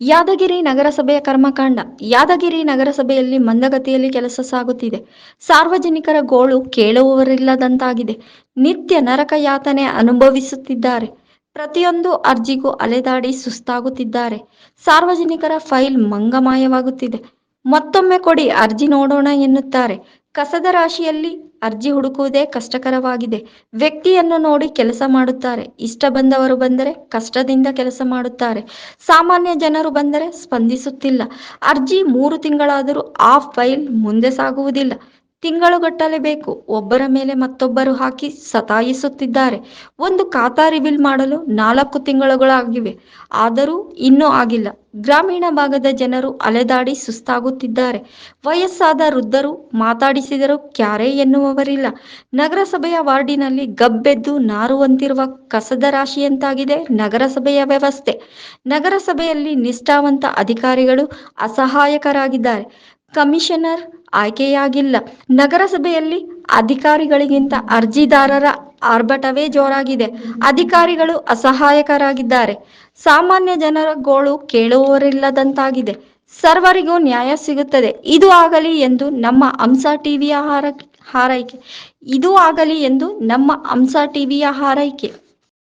ಯಾದಗಿರಿ ನಗರಸಭೆಯ ಕರ್ಮಕಾಂಡ. ಯಾದಗಿರಿ ನಗರಸಭೆಯಲ್ಲಿ ಮಂದಗತಿಯಲ್ಲಿ ಕೆಲಸ ಸಾಗುತ್ತಿದೆ. ಸಾರ್ವಜನಿಕರ ಗೋಳು ಕೇಳುವವರಿಲ್ಲದಂತಾಗಿದೆ. ನಿತ್ಯ ನರಕ ಯಾತನೆ ಅನುಭವಿಸುತ್ತಿದ್ದಾರೆ. ಪ್ರತಿಯೊಂದು ಅರ್ಜಿಗೂ ಅಲೆದಾಡಿ ಸುಸ್ತಾಗುತ್ತಿದ್ದಾರೆ. ಸಾರ್ವಜನಿಕರ ಫೈಲ್ ಮಂಗಮಾಯವಾಗುತ್ತಿದೆ. ಮತ್ತೊಮ್ಮೆ ಕೊಡಿ ಅರ್ಜಿ ನೋಡೋಣ ಎನ್ನುತ್ತಾರೆ. ಕಸದ ರಾಶಿಯಲ್ಲಿ ಅರ್ಜಿ ಹುಡುಕುವುದೇ ಕಷ್ಟಕರವಾಗಿದೆ. ವ್ಯಕ್ತಿಯನ್ನು ನೋಡಿ ಕೆಲಸ ಮಾಡುತ್ತಾರೆ. ಇಷ್ಟ ಬಂದವರು ಬಂದರೆ ಕಷ್ಟದಿಂದ ಕೆಲಸ ಮಾಡುತ್ತಾರೆ. ಸಾಮಾನ್ಯ ಜನರು ಬಂದರೆ ಸ್ಪಂದಿಸುತ್ತಿಲ್ಲ. ಅರ್ಜಿ ಮೂರು ತಿಂಗಳಾದರೂ ಆ ಫೈಲ್ ಮುಂದೆ ಸಾಗುವುದಿಲ್ಲ. ತಿಂಗಳುಗಟ್ಟಲೆ ಬೇಕು. ಒಬ್ಬರ ಮೇಲೆ ಮತ್ತೊಬ್ಬರು ಹಾಕಿ ಸತಾಯಿಸುತ್ತಿದ್ದಾರೆ. ಒಂದು ಖಾತಾ ರಿವೀಲ್ ಮಾಡಲು ನಾಲ್ಕು ತಿಂಗಳುಗಳಾಗಿವೆ. ಆದರೂ ಇನ್ನೂ ಆಗಿಲ್ಲ. ಗ್ರಾಮೀಣ ಭಾಗದ ಜನರು ಅಲೆದಾಡಿ ಸುಸ್ತಾಗುತ್ತಿದ್ದಾರೆ. ವಯಸ್ಸಾದ ವೃದ್ಧರು ಮಾತಾಡಿಸಿದರೂ ಕ್ಯಾರೆ ಎನ್ನುವವರಿಲ್ಲ. ನಗರಸಭೆಯ ವಾರ್ಡಿನಲ್ಲಿ ಗಬ್ಬೆದ್ದು ನಾರುವಂತಿರುವ ಕಸದ ರಾಶಿಯಂತಾಗಿದೆ ನಗರಸಭೆಯ ವ್ಯವಸ್ಥೆ. ನಗರಸಭೆಯಲ್ಲಿ ನಿಷ್ಠಾವಂತ ಅಧಿಕಾರಿಗಳು ಅಸಹಾಯಕರಾಗಿದ್ದಾರೆ. ಕಮಿಷನರ್ ಆಯ್ಕೆಯಾಗಿಲ್ಲ. ನಗರಸಭೆಯಲ್ಲಿ ಅಧಿಕಾರಿಗಳಿಗಿಂತ ಅರ್ಜಿದಾರರ ಆರ್ಭಟವೇ ಜೋರಾಗಿದೆ. ಅಧಿಕಾರಿಗಳು ಅಸಹಾಯಕರಾಗಿದ್ದಾರೆ. ಸಾಮಾನ್ಯ ಜನರ ಗೋಳು ಕೇಳುವವರಿಲ್ಲದಂತಾಗಿದೆ. ಸರ್ವರಿಗೂ ನ್ಯಾಯ ಸಿಗುತ್ತದೆ. ಇದು ಆಗಲಿ ಎಂದು ನಮ್ಮ ಹಂಸ ಟಿವಿಯ ಹಾರ ಹಾರೈಕೆ. ಇದು ಆಗಲಿ ಎಂದು ನಮ್ಮ ಹಂಸ ಟಿವಿಯ ಹಾರೈಕೆ.